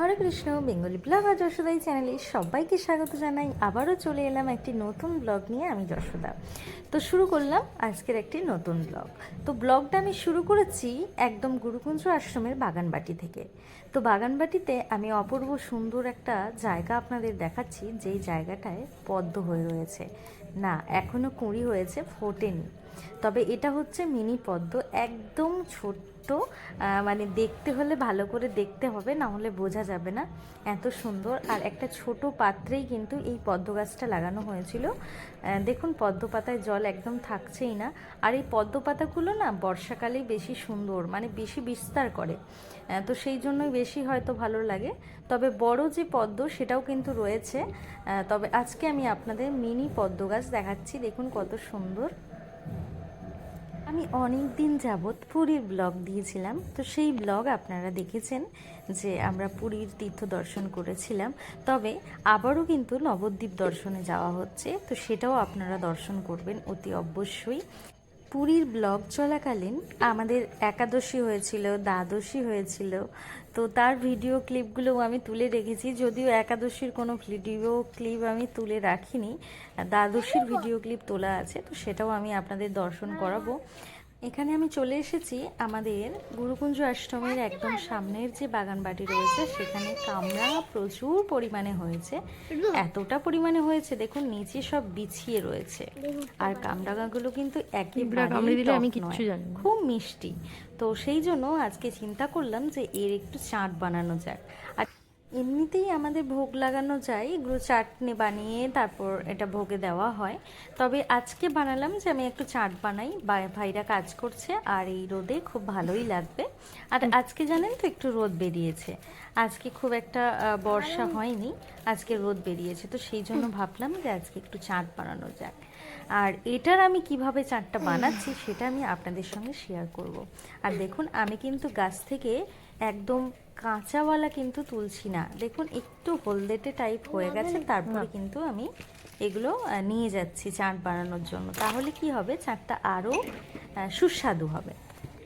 হরে Krishna, Bengali blog আর যশোদাই চ্যানেলে সবাইকে স্বাগত জানাই। আবারও চলে এলাম একটি নতুন ব্লগ নিয়ে আমি যশোদা। তো শুরু করলাম আজকের একটি নতুন ব্লগ। তো ব্লগটা আমি শুরু করেছি একদম গুরুকুঞ্জ আশ্রমের বাগানবাটি থেকে। তো বাগানবাটিতে আমি অপূর্ব সুন্দর একটা জায়গা আপনাদের দেখাচ্ছি, যেই জায়গাটায় পদ্ম হয়ে রয়েছে। না এখনও কুঁড়ি হয়েছে, ফোটেনি। তবে এটা হচ্ছে মিনি পদ্ম, একদম ছোট্ট মানে দেখতে হলে ভালো করে দেখতে হবে, না হলে বোঝা যাবে না। এত সুন্দর। আর একটা ছোট পাত্রেই কিন্তু এই পদ্ম গাছটা লাগানো হয়েছিল। দেখুন, পদ্ম পাতায় জল একদম থাকছেই না। আর এই পদ্ম পাতাগুলো না বর্ষাকালেই বেশি সুন্দর মানে বেশি বিস্তার করে। তো সেই জন্যই বেশি হয়তো ভালো লাগে। তবে বড় যে পদ্ম, সেটাও কিন্তু রয়েছে। তবে আজকে আমি আপনাদের মিনি পদ্ম গাছ দেখাচ্ছি। দেখুন কত সুন্দর। আমি অনেক দিন যাবৎ পুরীর ব্লগ দিয়েছিলাম। তো সেই ব্লগ আপনারা দেখেছেন যে আমরা পুরীর তীর্থ দর্শন করেছিলাম। তবে আবারও কিন্তু নবদ্বীপ দর্শনে যাওয়া হচ্ছে। তো সেটাও আপনারা দর্শন করবেন অতি অবশ্যই। পুরীর ব্লগ চলাকালীন আমাদের একাদশী হয়েছিল, দ্বাদশী হয়েছিল। তো তার ভিডিও ক্লিপগুলো আমি তুলে রেখেছি। যদিও একাদশীর কোনো ভিডিও ক্লিপ আমি তুলে রাখিনি, দ্বাদশীর ভিডিও ক্লিপ তোলা আছে, তো সেটাও আমি আপনাদের দর্শন করাবো। এখানে আমি চলে এসেছি আমাদের গুরুকুঞ্জ আশ্রমের একদম সামনের যে বাগান বাটি রয়েছে সেখানে কামড়া প্রচুর পরিমাণে হয়েছে। এতটা পরিমাণে হয়েছে দেখুন নিচে সব বিছিয়ে রয়েছে। আর কামরাঙাগুলো কিন্তু একেবারে। খুব মিষ্টি। তো সেই জন্য আজকে চিন্তা করলাম যে এর একটু চাট বানানো যাক। আর এমনিতেই আমাদের ভোগ লাগানো যায়, এগুলো চাটনি বানিয়ে তারপর এটা ভোগে দেওয়া হয়। তবে আজকে বানালাম যে আমি একটু চাট বানাই ভাইরা কাজ করছে আর এই রোদে খুব ভালোই লাগবে। আর আজকে জানেন তো একটু রোদ বেরিয়েছে। আজকে খুব একটা বর্ষা হয়নি, আজকে রোদ বেরিয়েছে। তো সেই জন্য ভাবলাম যে আজকে একটু চাট বানানো যাক। আর এটার আমি কীভাবে চাটটা বানাচ্ছি সেটা আমি আপনাদের সঙ্গে শেয়ার করব। আর দেখুন আমি কিন্তু গাছ থেকে একদম কাঁচাওয়ালা কিন্তু তুলছি না। দেখুন একটু হলদেটে টাইপ হয়ে গেছে তারপরে কিন্তু আমি এগুলো নিয়ে যাচ্ছি চাট বানানোর জন্য। তাহলে কি হবে? চাটটা আরও সুস্বাদু হবে।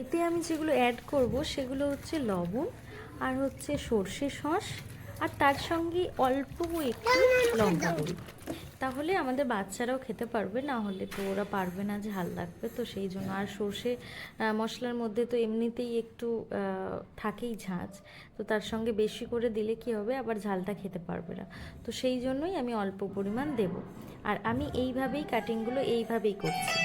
এতে আমি যেগুলো অ্যাড করব সেগুলো হচ্ছে লবণ আর হচ্ছে সর্ষে সস আর তার সঙ্গে অল্প একটু লঙ্কা গুঁড়ি। তাহলে আমাদের বাচ্চারাও খেতে পারবে, না হলে তো ওরা পারবে না ঝাল লাগবে। তো সেই জন্য আর সর্ষে মশলার মধ্যে তো এমনিতেই একটু থাকেই ঝাঁঝ তো তার সঙ্গে বেশি করে দিলে কি হবে? আবার ঝালটা খেতে পারবে না। তো সেই জন্যই আমি অল্প পরিমাণ দেব। আর আমি এইভাবেই কাটিংগুলো এইভাবেই করছি।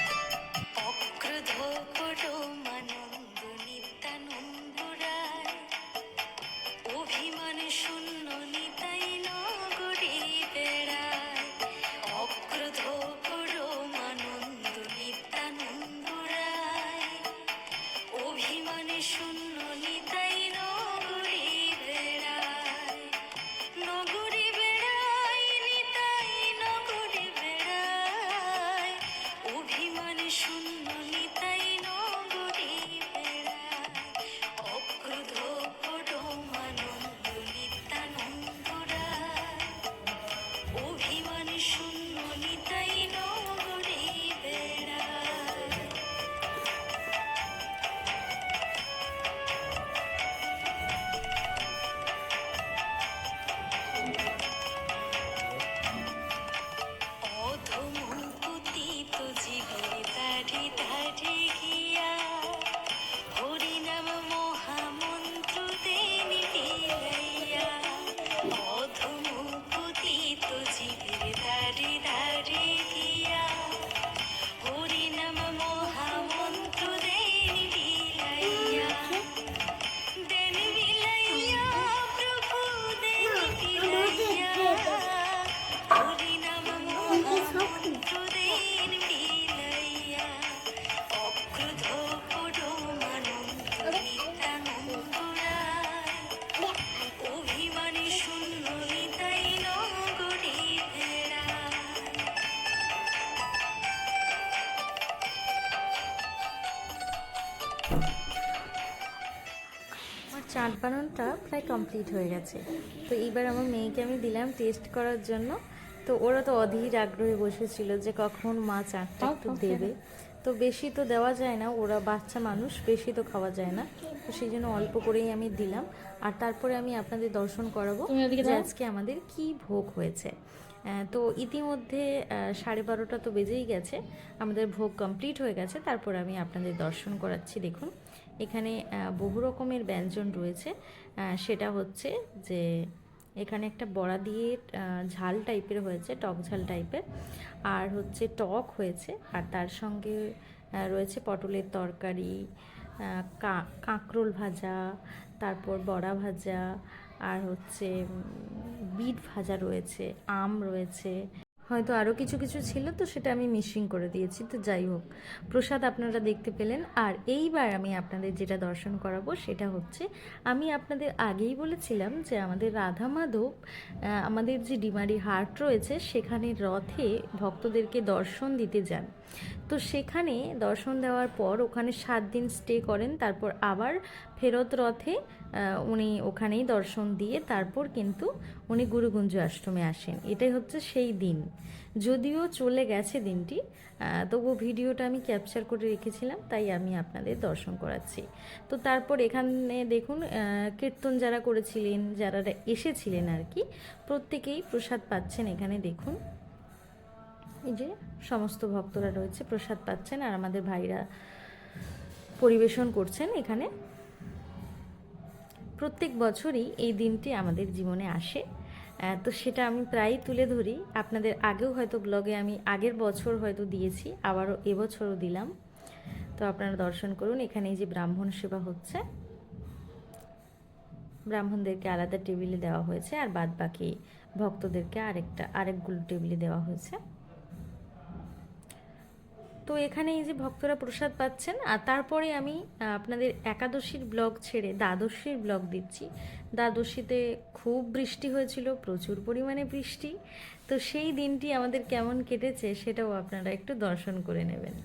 বানানোটা প্রায় কমপ্লিট হয়ে গেছে। তো এইবার আমার মেয়েকে আমি দিলাম টেস্ট করার জন্য। তো ওরা তো অধীর আগ্রহে বসেছিল যে কখন মা চাটটা একটু দেবে। তো বেশি তো দেওয়া যায় না ওরা বাচ্চা মানুষ বেশি তো খাওয়া যায় না। তো সেই জন্য অল্প করেই আমি দিলাম। আর তারপরে আমি আপনাদের দর্শন করাবো যে আজকে আমাদের কি ভোগ হয়েছে। তো ইতিমধ্যে সাড়ে বারোটা তো বেজেই গেছে। আমাদের ভোগ কমপ্লিট হয়ে গেছে। তারপর আমি আপনাদের দর্শন করাচ্ছি দেখুন। এখানে বহু রকমের ব্যঞ্জন রয়েছে। সেটা হচ্ছে যে, এখানে একটা বড়া দিয়ে ঝাল টাইপের হয়েছে, টক ঝাল টাইপের আর হচ্ছে টক হয়েছে, আর তার সঙ্গে রয়েছে পটলের তরকারি কাঁকরোল ভাজা, তারপর বড়া ভাজা, আর হচ্ছে বিট ভাজা রয়েছে, আম রয়েছে। হয়তো আরও কিছু কিছু ছিল, তো সেটা আমি মিসিং করে দিয়েছি, তো যাই হোক। প্রসাদ আপনারা দেখতে পেলেন। আর এইবার আমি আপনাদের যেটা দর্শন করাবো, সেটা হচ্ছে, আমি আপনাদের আগেই বলেছিলাম যে আমাদের রাধা মাধব আমাদের যে ডিমারি হাট রয়েছে, সেখানে রথে ভক্তদেরকে দর্শন দিতে যান। তো সেখানে দর্শন দেওয়ার পর ওখানে সাত দিন স্টে করেন, তারপর আবার ফেরত রথে উনি ওখানেই দর্শন দিয়ে তারপর কিন্তু উনি গুরুগুঞ্জ আশ্রমে আসেন। এটাই হচ্ছে সেই দিন। যদিও চলে গেছে দিনটি তবু ভিডিওটা আমি ক্যাপচার করে রেখেছিলাম, তাই আমি আপনাদের দর্শন করাচ্ছি। তো তারপর এখানে দেখুন কীর্তন যারা করেছিলেন, যারা এসেছিলেন আর কি, প্রত্যেকেই প্রসাদ পাচ্ছেন এখানে দেখুন। এই যে সমস্ত ভক্তরা রয়েছে, প্রসাদ পাচ্ছেন আর আমাদের ভাইরা পরিবেশন করছেন এখানে। প্রত্যেক বছরই এই দিনটি আমাদের জীবনে আসে। তো সেটা আমি প্রায়ই তুলে ধরি। আপনাদের আগেও হয়তো ব্লগে আমি আগের বছর হয়তো দিয়েছি, আবারও এবছরও দিলাম। তো আপনারা দর্শন করুন, এখানে এই যে ব্রাহ্মণ সেবা হচ্ছে। ব্রাহ্মণদেরকে আলাদা টেবিলে দেওয়া হয়েছে আর বাদ বাকি ভক্তদেরকে আরেকটা আরেকগুলো টেবিলে দেওয়া হয়েছে। তো এখানে এই যে ভক্তরা প্রসাদ পাচ্ছেন, আর তারপরে আমি আপনাদের একাদশীর ব্লগ ছেড়ে দ্বাদশীর ব্লগ দিচ্ছি। দ্বাদশীতে খুব বৃষ্টি হয়েছিল, প্রচুর পরিমাণে বৃষ্টি। তো সেই দিনটি আমাদের কেমন কেটেছে সেটাও আপনারা একটু দর্শন করে নেবেন।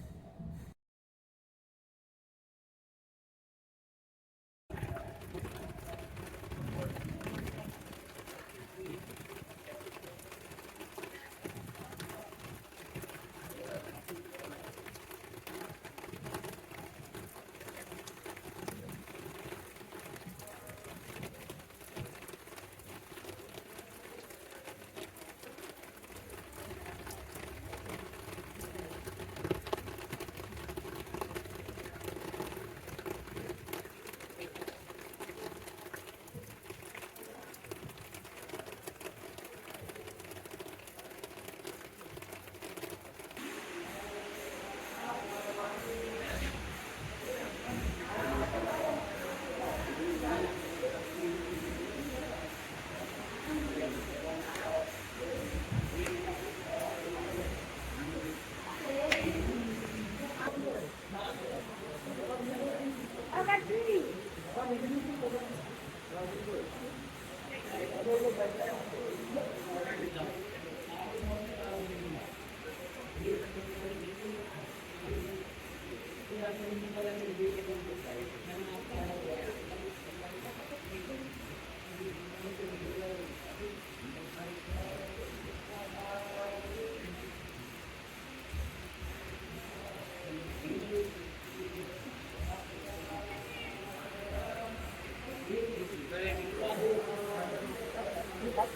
Thank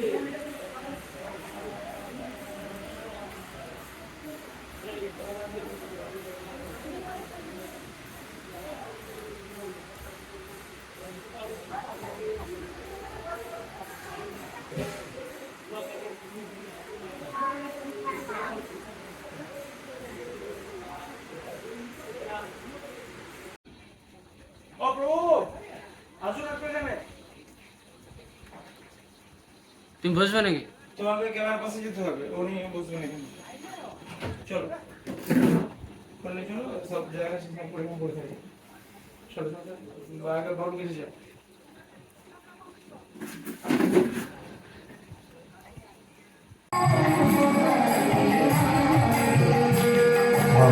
you. তুমি বসবে নাকি তোমাকে ক্যামেরার পাশে যেতে হবে উনি বসবেন এখানে চলো। করলে চলো সব জায়গা সেখানে পরিমাণ করে থাকি চলো চলো চলো। আগে ঘর গেছে যাও।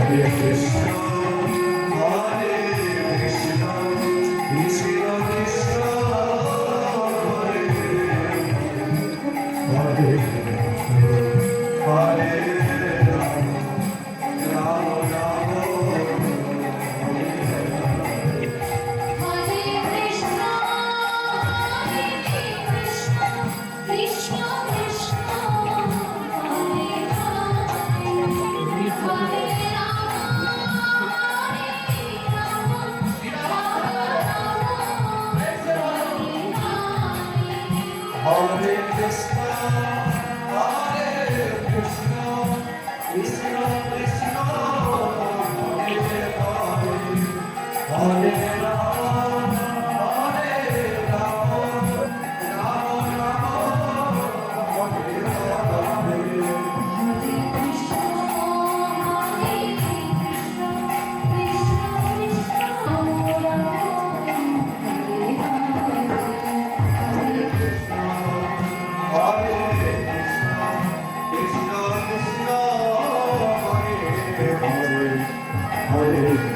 Hare Hallelujah.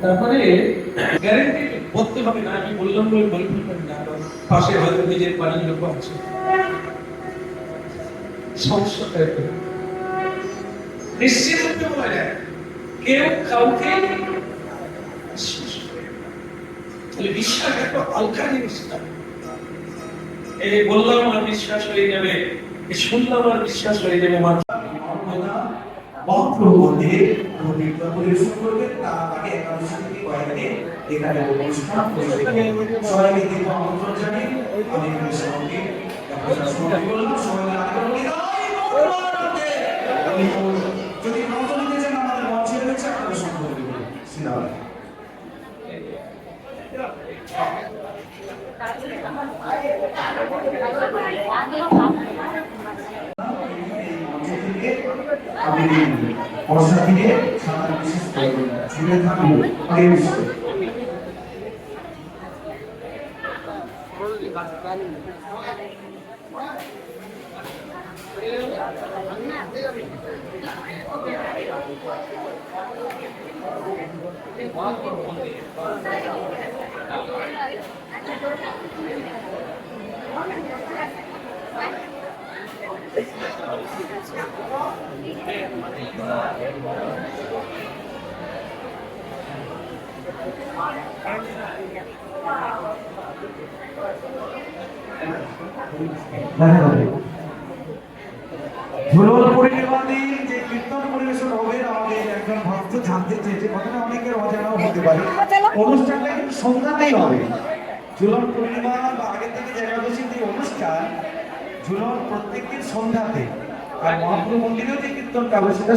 তারপরে গ্যারেন্টি বলতে হবে না, আমি বললাম বলে বলে না পাশে হয়তো নিজের লোক আছে। নিশ্চিত হতে যায়, কেউ কাউকে তাহলে বিশ্বাস একটা হালকা জিনিস এই বললাম আর বিশ্বাস হয়ে যাবে শুনলাম আর বিশ্বাস হয়ে যাবে, মাত্র। মহাপ্রভু মন্দিরে বললাম সবাই আগে আমি যদি মন্ত্র নিতে চান আমাদের মঞ্চে রয়েছে আপনাদের সম্পর্কে দেবেন সিনেমা আমি বর্ষা থেকে সাঁতার বিশেষ করব ছুটে থাকব আগে বিষয় দেখা যাবে ঝুলন পরিনির্বাণ যে কীর্তন পরিবেশন হবে, আমাদের একজন ভক্ত জানতে চেয়েছে। কথাটা অনেকের অজানাও হতে পারে। অনুষ্ঠানটা কিন্তু সন্ধ্যাতেই হবে। ঝুলন পূর্ণিমা বা আগে থেকে যে একাদশীর যে অনুষ্ঠান ঝুলন প্রত্যেকদিন সন্ধ্যাতে। আর মহাপ্রভু মন্দিরেও যে কীর্তনটা হবে সেটা